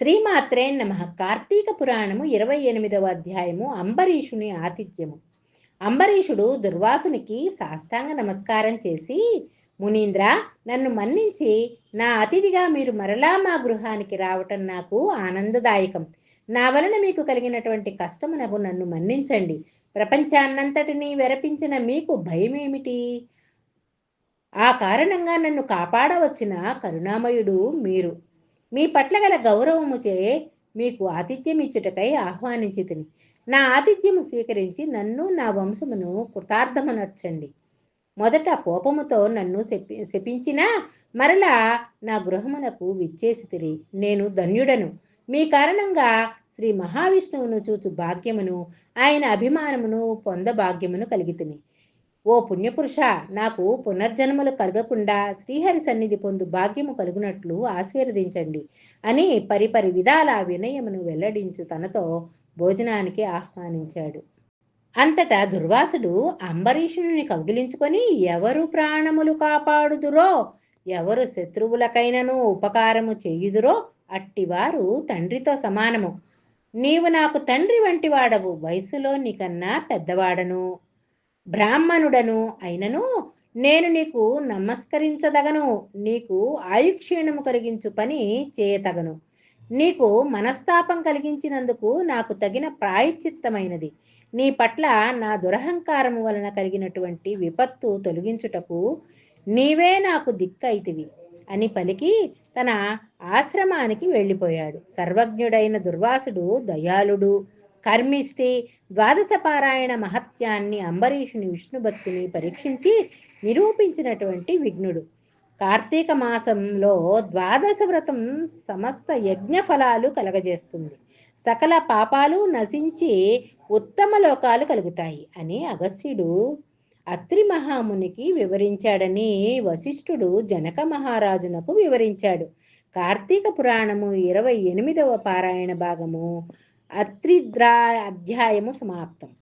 శ్రీమాత్రే నమ. కార్తీక పురాణము ఇరవై ఎనిమిదవ అధ్యాయము అంబరీషుని ఆతిథ్యము. అంబరీషుడు దుర్వాసునికి సాష్టాంగ నమస్కారం చేసి మునీంద్ర నన్ను మన్నించి నా అతిథిగా మీరు మరలా మా గృహానికి రావటం నాకు ఆనందదాయకం. నా వలన మీకు కలిగినటువంటి కష్టమునకు నన్ను మన్నించండి. ప్రపంచాన్నంతటినీ వెరపించిన మీకు భయమేమిటి? ఆ కారణంగా నన్ను కాపాడవచ్చిన కరుణామయుడు మీరు. మీ పట్ల గల గౌరవముచే మీకు ఆతిథ్యం ఇచ్చుటకై ఆహ్వానించి తిని నా ఆతిథ్యము స్వీకరించి నన్ను నా వంశమును కృతార్థమనర్చండి. మొదట కోపముతో నన్ను శపి శపించినా మరలా నా గృహమునకు విచ్చేసి తిరి నేను ధన్యుడను. మీ కారణంగా శ్రీ మహావిష్ణువును చూచు భాగ్యమును ఆయన అభిమానమును పొంద భాగ్యమును కలిగితిని. ఓ పుణ్యపురుష నాకు పునర్జన్మలు కలగకుండా శ్రీహరి సన్నిధి పొందు భాగ్యము కలుగునట్లు ఆశీర్వదించండి అని పరిపరి విధాల వినయమును వెల్లడించు తనతో భోజనానికి ఆహ్వానించాడు. అంతటా దుర్వాసుడు అంబరీషుని కౌగిలించుకొని ఎవరు ప్రాణములు కాపాడుదురో ఎవరు శత్రువులకైనను ఉపకారము చేయుదురో అట్టివారు తండ్రితో సమానము. నీవు నాకు తండ్రి వంటివాడవు వయసులో నీకన్నా పెద్దవాడను. బ్రాహ్మణుడను అయినను నేను నీకు నమస్కరించదగను నీకు ఆయుక్షీణము కలిగించు పని చేయతగను. నీకు మనస్తాపం కలిగించినందుకు నాకు తగిన ప్రాయశ్చిత్తమైనది. నీ పట్ల నా దురహంకారము వలన కలిగినటువంటి విపత్తు తొలగించుటకు నీవే నాకు దిక్కైతివి. అని పలికి తన ఆశ్రమానికి వెళ్ళిపోయాడు. సర్వజ్ఞుడైన దుర్వాసుడు దయాళుడు. కర్మిస్తే ద్వాదశ పారాయణ మహత్యాన్ని అంబరీషుని విష్ణుభక్తిని పరీక్షించి నిరూపించినటువంటి విఘ్నుడు. కార్తీక మాసంలో ద్వాదశ వ్రతం సమస్త యజ్ఞ ఫలాలు కలగజేస్తుంది. సకల పాపాలు నశించి ఉత్తమ లోకాలు కలుగుతాయి అని అగస్త్యుడు అత్రి మహామునికి వివరించాడని వశిష్ఠుడు జనక మహారాజునకు వివరించాడు. కార్తీక పురాణము ఇరవై ఎనిమిదవ పారాయణ భాగము అత్రిద్రా అధ్యాయము సమాప్తం